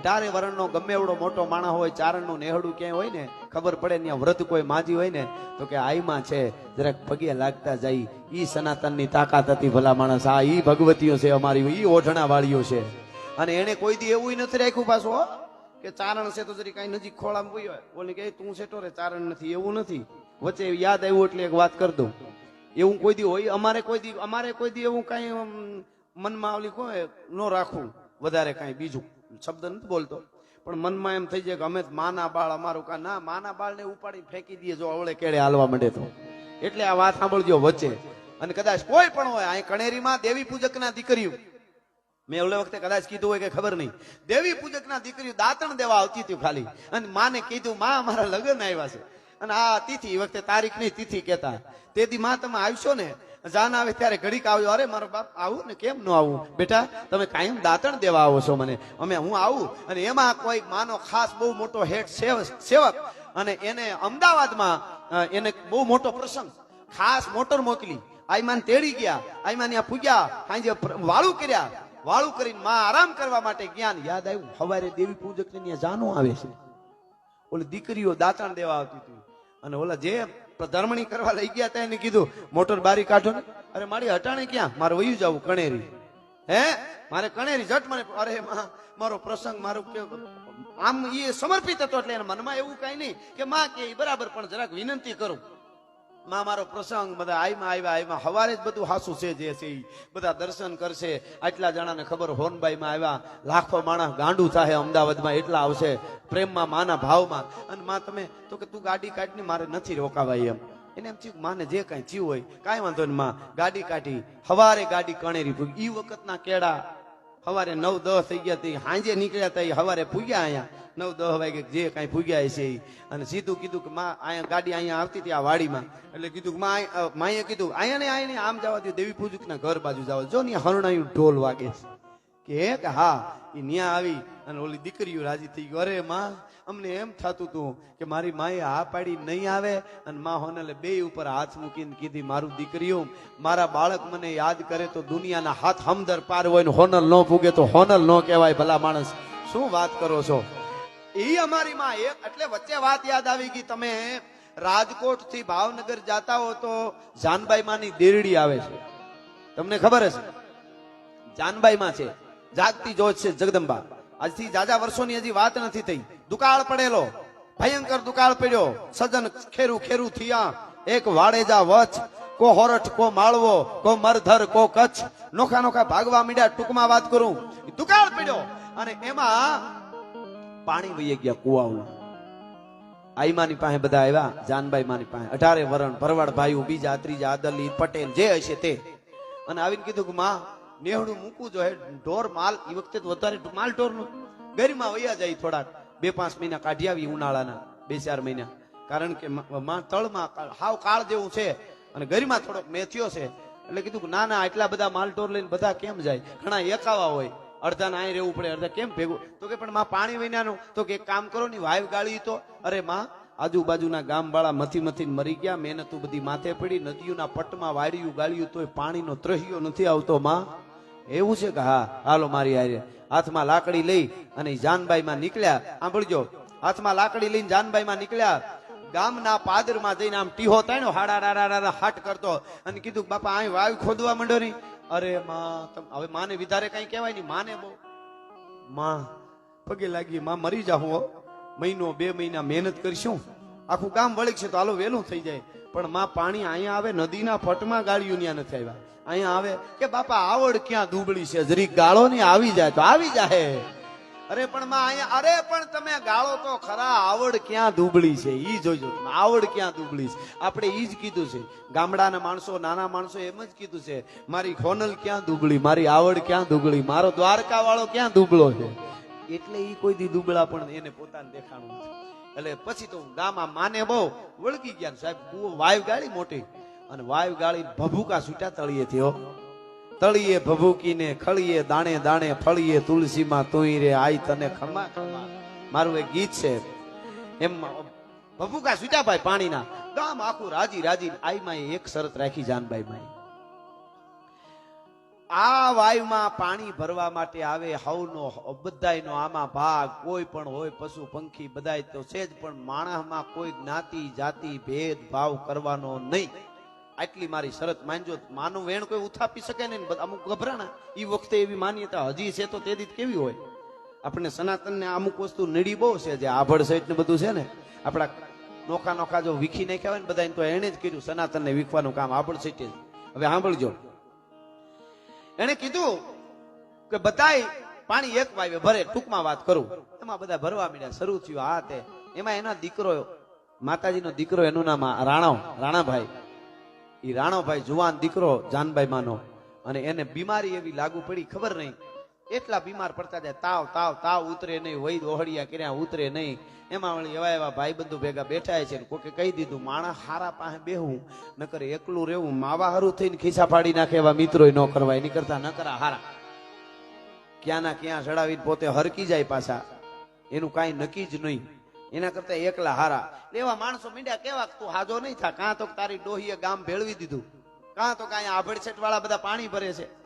અઢારે વર્ણનો ગમે એવડો મોટો માણસ હોય, ચારણનું નેહડું ક્યાંય હોય ને, ખબર પડે ત્યાં વ્રત કોઈ માજી હોય ને, તો કે આઈમાં છે, જરાક પગે લાગતા જાય, ઈ સનાતનની તાકાત હતી ભલા માણસ, આ ઈ ભગવતીઓ છે અમારી, ઈ ઓઢણા વાળીઓ છે. અને એને કોઈ દી એવું નથી રાખ્યું પાછું કે ચારણ છે તો જરી કઈ નજીક ખોળામાં હોય. બોલે કે, "એ, તું સેટો રે, ચારણ નથી, એવું નથી. વચ્ચે યાદ આવ્યું એટલે એક વાત કરી દઉં. એવું કોઈ દી હોય, અમારે કોઈ દી, અમારે કોઈ દી એવું કઈ મનમાં ઓલી કોઈ ન રાખવું, વધારે કઈ બીજું. શબ્દ નથી બોલતો. પણ મનમાં એમ થઈ જાય કે અમે માના બાળ, અમારું કા ના. માના બાળને ઉપાડી ફેંકી દઈએ જો અવળે કેળે હાલવા માંડે તો. એટલે આ વાત સાંભળજો વચ્ચે. અને કદાચ કોઈ પણ હોય, અહીં કણેરીમાં દેવી પૂજકના દીકરીઓ. મેં ઓલે વખતે કદાચ કીધું હોય કે ખબર નહીં. દેવી પૂજકના દીકરીઓ દાંતણ દેવા આવતી હતી ખાલી. અને માને કીધું, માં, અમારા લગ્ન આવ્યા છે. અને આ તિથિ વખતે તારીખની તિથિ કહેતા. તેથી માં, તમે આવશો ને જાન આવે ત્યારે ઘડીક આવ્યો અરે, મારો બાપ આવું ને કેમ ન આવું? બેટા, તમે કાયમ દાંતણ દેવા આવો છો મને. અમે, હું આવું અને એમાં કોઈ માનો ખાસ બહુ મોટો હેડ સેવક અને એને અમદાવાદમાં એને બહુ મોટો પ્રસંગ. ખાસ મોટર મોકલી. આઈમાન તેડી ગયા. આઈમાન ત્યાં પૂગ્યા. સાંજે વાળું કર્યા. વાળું કરીને માં આરામ કરવા માટે જ્ઞાન યાદ આવ્યું? સવારે દેવી પૂજક ને ત્યાં જાનું આવે છે. ઓલી દીકરીઓ દાંતણ દેવા આવતી હતી. અને ઓલા જે ધર્મણી કરવા લઈ ગયા હતા એને કીધું, મોટર બારી કાઢો ને. અરે, મારી હટાણે ક્યાં? મારે વયું જવું, કણેરી. હે? મારે કણેરી જટ મને અરે મારો પ્રસંગ, મારું આમ એ સમર્પિત હતો એટલે એના મનમાં એવું કઈ નહીં કે માં કે બરાબર, પણ જરાક વિનંતી કરું. માં, મારો પ્રસંગ, બધા આઈમાં આવ્યા આઈમાં હવારે જ બધું હાસું છે જે છે બધા દર્શન કરશે. આટલા જણાને ખબર હોનબાઈમાં આવ્યા લાખો માણસ ગાંડું થાય અમદાવાદમાં, એટલા આવશે. પ્રેમમાં, માના ભાવમાં. અને માં તમે તો કે તું ગાડી કાઢની, મારે નથી રોકાવાય એમ. એને એમ થયું માને જે કાંઈ થયું હોય, કાંઈ વાંધો નહીં માં. ગાડી કાઢી, હવારે ગાડી કણેરી ભૂગી ઈ વખતના કેળા હવારે નવ દસ થઈ ગયા તી હાંજે નીકળ્યા તા ઈ હવારે પૂગ્યા અહીંયા. નવ દસ વાગે જે કાંઈ પૂગ્યા છે. અને સીધું કીધું કે માં, અહીંયા ગાડી અહીંયા આવતી હતી આ વાડીમાં. એટલે કીધું કે માં માએ કીધું અહીંયા ને અહીંયા આમ જવા દઉં દેવી પૂજક ના ઘર બાજુ જવા જો ને હરણાયું ઢોલ વાગે છે. કે હા એ ન્યા આવી અને ઓલી દીકરીઓ રાજી થઈ ગયો. અરે માં, અમને એમ થતું હતું કે મારી માએ હા પાડી નહીં આવે અને માં હોનલે બે ઉપર હાથ મૂકીને કીધી, મારું દીકરીઓ, મારા બાળક મને યાદ કરે તો દુનિયાના હાથ હમદર પાર હોય ને હોનલ ન પૂગે તો હોનલ ન કહેવાય ભલા માણસ. શું વાત કરો છો? એ અમારી માં એક એટલે વચ્ચે વાત યાદ આવી ગઈ. તમે રાજકોટથી ભાવનગર જાતા હો તો જાનબાઈ માની દેરડી આવે છે. તમને ખબર હશે? જાનબાઈ માં છે. જાગતી જોત છે જગદંબા. આજથી જાજા વર્ષોની હજી વાત નથી થઈ. દુકાળ પડેલો. ભયંકર દુકાળ પડ્યો. સજન ખેરું ખેરું થયા. એક વાડેજા વચ. કો હોરઠ, કો માળવો, કો મરધર, કો કચ્છ. નોખા નોખા ભાગવા મીડ્યા. ટૂંકમાં વાત કરું. દુકાળ પડ્યો. અને એમાં પાણી વહી ગયા કુવાઓમાં આઈમાની પાસે બધા આવ્યા જાનબાઈ માની પાસે. અઢારે વરણ ભરવાડ ભાઈ બીજા ત્રીજા આદલી પટેલ જે હશે તે. અને આવીને કીધું કે, માં નેહડું મૂકવું જોઈએ. ઢોર માલ એ વખતે વધારે માલ ઢોરનું ગરીમાં વયા જાય થોડાક. બે પાંચ મહિના કાઢી આવી ઉનાળાના, બે ચાર મહિના. કારણ કે તળમાં હાવ કાળ જેવું છે અને ગરીમાં થોડોક મેથ્યો છે. એટલે કીધું કે ના ના, આટલા બધા માલ ઢોર લઈને બધા કેમ જાય? ઘણા એકાવા હોય. અડધા અહીં રહેવું પડે, અડધા કેમ ભેગું? તો કે પણ માં પાણી વિનાનું. તો કે કામ કરો, ની વાયુ ગાળી તો. અરે માં, આજુબાજુના ગામ વાળા મથી મથી મરી ગયા, મહેનતું બધી માથે પડી, નદીઓના પટમાં વાળ્યું ગાળ્યું તોય પાણીનો ત્રહિયો નથી આવતો માં. એવું છે કે હા, હાલો મારી હારે. હાથમાં લાકડી લઈ અને જાનબાઈમાં નીકળ્યા. સાંભળજો, હાથમાં લાકડી લઈને જાનબાઈમાં નીકળ્યા. ગામના પાદરમાં જઈને આમ ટીહો તાણ્યો હાડા હાટ કરતો અને કીધું, બાપા અહીં વાયુ ખોદવા માંડ્યો નહીં અરે માં હવે માને વિધારે કઈ કહેવાય નહીં માને બહુ. માં, પગે લાગી, માં મરી જાઉં મહિનો બે મહિના મહેનત કરીશું. આખું ગામ વળીક છે તો હાલો વહેલું થઈ જાય. પણ માં પાણી અહીંયા આવે, નદીના ફટમાં ગાળ્યું ત્યાં નથી આવ્યા. અહીંયા આવે કે બાપા, આવડ ક્યાં દુબળી છે? જરી ગાળો ની આવી જાય તો આવી જાય. અરે પણ માં અહીંયા, અરે પણ તમે ગાળો તો ખરા, આવડ ક્યાં દુબળી છે? ઈ જોજો, આવડ ક્યાં દુબળી છે? આપણે ઈ જ કીધું છે. ગામડાના માણસો, નાના માણસો એમ જ કીધું છે, મારી ખોનલ ક્યાં દુબળી? મારી આવડ ક્યાં દુબળી? મારો દ્વારકા વાળો ક્યાં દુબળો છે? એટલે ઈ કોઈ દી દુબળા પણ એને પોતાને દેખાણું નથી. એટલે પછી તો ગામમાં માને બહુ. વળગી ગયા સાહેબ, કુવો વાયુ ગાળી મોટી. અને વાયુ ગાળી ભભૂકા સૂટા તળીએ થયો તળીએ ભભૂકીને ખળીએ દાણે દાણે ફળીએ તુલસીમાં તુઈ રે, આઈ તને ખમા ખમા મારું એક ગીત છે. એમ, ભભૂકા છૂટ્યા ભાઈ પાણીના. ગામ આખું રાજી રાજી આઈ માં એક શરત રાખી જાનભાઈ માં આ વાયુમાં પાણી ભરવા માટે આવે, હવનો, બધાયનો આમાં ભાગ, કોઈ પણ હોય, પશુ, પંખી, બધાય તો છે જ, પણ માણસમાં કોઈ જ્ઞાતિ, જાતિ, ભેદ, ભાવ કરવાનો નહીં. આટલી મારી શરત માનજો. માનું વેણ કોઈ ઉથાપી શકે નહીં અમુક ગભરાણા. એ વખતે એવી માન્યતા હજી છે તો તે દી કેવી હોય? આપણે સનાતનને અમુક વસ્તુ નડી બહુ છે, જે આભળ સહિત ને બધું છે ને, આપણા નોખા નોખા જો વીખી નાખ્યા હોય ને બધા તો એને જ કીધું સનાતનને વીખવાનું કામ આભળ સહિત હવે સાંભળજો. એને કીધું કે બધાય પાણી એક વાવે ભરે, ટૂંકમાં વાત કરું. એમાં બધા ભરવા માંડ્યા, શરૂ થયું આ તે. એમાં એનો દીકરો, માતાજીનો દીકરો, એનું નામ રાણો રાણાભાઈ. એ રાણોભાઈ જુવાન દીકરો, જાનભાઈ માનો. અને એને બીમારી એવી લાગુ પડી, ખબર નહીં. એટલા બીમાર પડતા જાય, તાવ તાવ તાવ, ઉતરે નહીં, વૈદ ઓહળિયા કર્યા, ઉતરે નહીં. એમાં વળી એવા એવા ભાઈ બંધુ ભેગા બેઠા છે કોકે કહી દીધું, માણસ હારા પાસે બેહું, નકર એકલું રહેવું માવા હારું થઈને ખિસ્સા ફાડી નાખે એવા મિત્રો ન કરવા, એની કરતા ન હારા. ક્યાં ના ક્યાં ચડાવીને પોતે હરકી જાય પાછા. એનું કાંઈ નક્કી જ નહીં. એના કરતા એકલા હારા. એવા માણસો મીંડ્યા કેવા તું હાજો નહીં થા? કાં તો તારી ડોહીએ ગામ ભેળવી દીધું? કાં તો કાંઈ આભડછેટ વાળા બધા પાણી ભરે છે?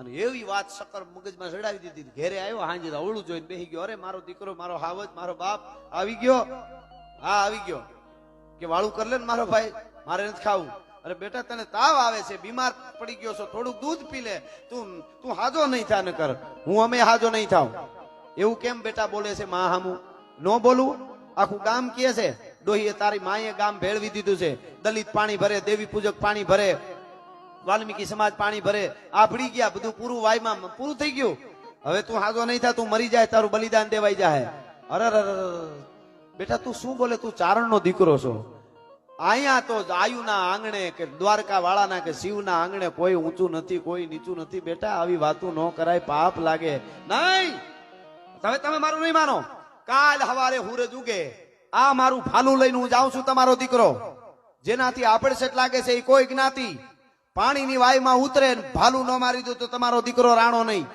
અને એવી વાત સકર મગજમાં ચડાવી દીધી ઘેરે આવ્યો, હાંજે અવળું જોઈને બેસી ગયો. અરે, મારો દીકરો, મારો હાવજ મારો બાપ આવી ગયો. હા, આવી ગયો. કે વાળું કરી લે ને મારો ભાઈ, મારે નથી ખાવું. અરે, બેટા, તને તાવ આવે છે, બીમાર પડી ગયો છો, થોડુંક દૂધ પી લે. તું તું હાજો નહીં થા ન કર. હું અમે હાજો નહીં થાવ એવું કેમ બેટા બોલે છે મા હામું? નો બોલું આખું ગામ કહે છે, ડોહીએ તારી માએ ગામ ભેળવી દીધું છે. દલિત પાણી ભરે, દેવી પૂજક પાણી ભરે. વાલ્મીકી સમાજ પાણી ભરે. આ ભળી ગયા, બધું પૂરું વાયમાં, પૂરું થઈ ગયું. હવે તું હાજો નહીં થાય તું મરી જાય, તારું બલિદાન દેવાઈ જાય અરે. બેટા, તું શું બોલે? તું ચારણનો દીકરો છો. અહીંયા તો આયુના આંગણે કે દ્વારકા વાળાના કે શિવના આંગણે કોઈ ઊંચું નથી, કોઈ નીચું નથી. બેટા, આવી વાતો ન કરાય, પાપ લાગે. નહીં! તમે તમે મારું નહીં માનો. કાલ હવારે હુરજ ઉગે આ મારું ફાલું લઈને હું જાઉં છું તમારો દીકરો. જેનાથી આપડસેટ લાગે છે એ કોઈ જ્ઞાતિ. પાણીની વાયમાં ઉતરે, ભાલું ન મારી દો તો તમારો દીકરો રાણો નહીં.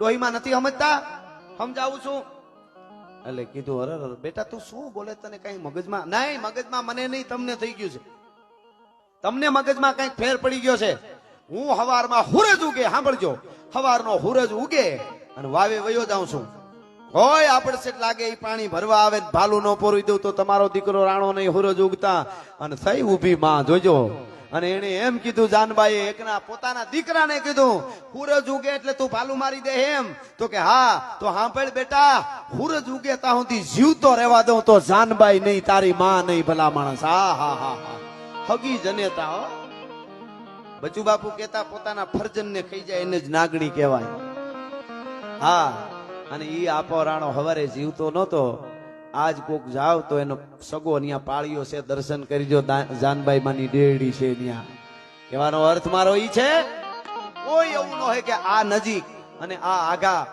ડોહીમાં નથી સમજતા? સમજાવું છું? એટલે કીધું, અરે બેટા, તું શું બોલે તને કઈ મગજમાં? નહીં, મગજમાં મને નહીં, તમને થઈ ગયું છે. તમને મગજમાં કંઈક ફેર પડી ગયો છે. હું હવારમાં હુરજ ઉગે, સાંભળજો. હવારનો હુરજ ઉગે અને વાવે વયો જાઉં છું. હોય આપણે સેટ લાગે એ પાણી ભરવા આવે ભાલું ન પોરવી દઉં તો તમારો દીકરો રાણો નહીં હુરજ ઉગતા. અને થઈ ઊભી માં, જોજો. અને એને એમ કીધું જાનબાઈ એકના પોતાના દીકરાને કીધું, હુરજ ઉગે એટલે તું ભાલું મારી દે એમ. તો કે, હા, તો સાંભળ બેટા, હુરજ ઉગે તા સુધી જીવતો રહેવા દઉં, તો જાનબાઈ નહીં, તારી માં નહીં, ભલા માણસ. હા હા હા હા. હગી જનેતા હો. બચુ બાપુ કેતા પોતાના ફરજન ને ખાઈ જાય, એને જ નાગણી કહેવાય. હા, અને ઈ આપો રાણો હવારે જીવતો નતો આજ કોક જાવ તો એનો સગો અહીંયા પાળીઓ છે, દર્શન કરજો, દા- જાનબાઈ માની ડેડી છે ત્યાં કહેવાનો અર્થ મારો ઈ છે, કોઈ એવું ન હોય કે આ નજીક અને આ આઘા